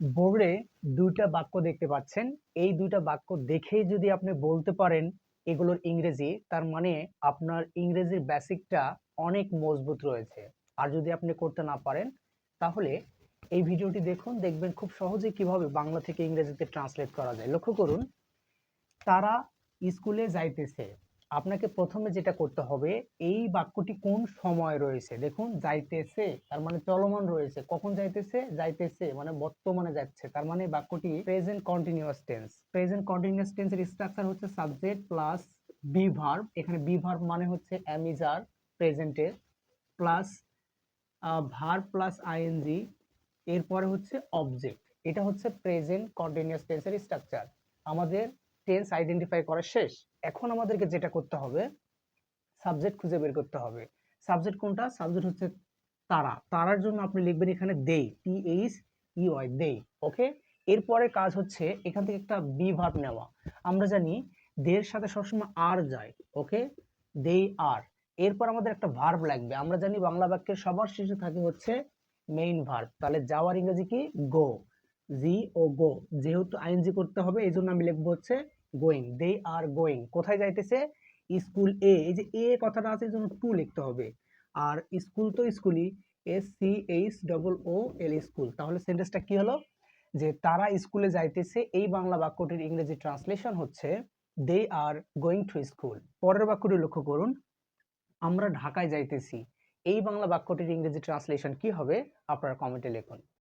বোর্ডে দুইটা বাক্য দেখতে পাচ্ছেন। এই দুইটা বাক্য দেখেই যদি আপনি বলতে পারেন এগুলোর ইংরেজি, তার মানে আপনার ইংরেজির বেসিকটা অনেক মজবুত রয়েছে। আর যদি আপনি করতে না পারেন, তাহলে এই ভিডিওটি দেখুন, দেখবেন খুব সহজে কীভাবে বাংলা থেকে ইংরেজিতে ট্রান্সলেট করা যায়। লক্ষ্য করুন, তারা স্কুলে যাইতেছে। আপনাকে প্রথমে যেটা করতে হবে, এই বাক্যটি কোন সময় রয়েছে? দেখুন, যাইতেছে, তার মানে চলমান রয়েছে। কখন যাইতেছে? যাইতেছে মানে বর্তমানে যাচ্ছে। তার মানে বাক্যটি present continuous tense present continuous টেন্সের স্ট্রাকচার হচ্ছে সাবজেক্ট প্লাস বি ভার্ব এখানে বি ভার্ব মানে হচ্ছে অ্যামিজার প্রেজেন্টের প্লাস ভার্ব প্লাস আইএনজি এরপরে হচ্ছে অবজেক্ট এটা হচ্ছে প্রেজেন্ট কন্টিনিউয়াস টেন্সের স্ট্রাকচার আমাদের টেন্স আইডেন্টিফাই করা শেষ। এখন আমাদেরকে যেটা করতে হবে সাবজেক্ট খুঁজে বের করতে হবে। সাবজেক্ট কোনটা? সাবজেক্ট হচ্ছে তারা। তারার জন্য আপনি লিখবেন এখানে দে টি এইচ ইউআই দে ওকে এরপরে কাজ হচ্ছে এখান থেকে একটা বি ভার্ব নেওয়া। আমরা জানি দের সাথে সবসময় আর যায় ওকে দে আর এরপর আমাদের একটা ভার্ব লাগবে। আমরা জানি বাংলা বাক্যের সবার শেষে থাকে হচ্ছে মেইন ভার্ব তাহলে যাওয়ার ইংরেজি কি? গো জি ও গো। যেহেতু আইএনজি করতে হবে এই জন্য আমি লিখব হচ্ছে গোয়িং। দে আর গোয়িং কোথায় যাইতেছে? স্কুল এ এই যে এ কথাটা আছে এই জন্য টু লিখতে হবে। আর স্কুল তো স্কুলই। S C H double O L school. তাহলে সেন্টেন্সটা কি হলো? যে তারা স্কুলে যাইতেছে, এই বাংলা বাক্যটির ইংরেজি ট্রান্সলেশন হচ্ছে they are going to school পরের বাক্যটি লক্ষ্য করুন। আমরা ঢাকায় যাইতেছি। এই বাংলা বাক্যটির ইংরেজি ট্রান্সলেশন কি হবে? আপনারা কমেন্টে লিখুন।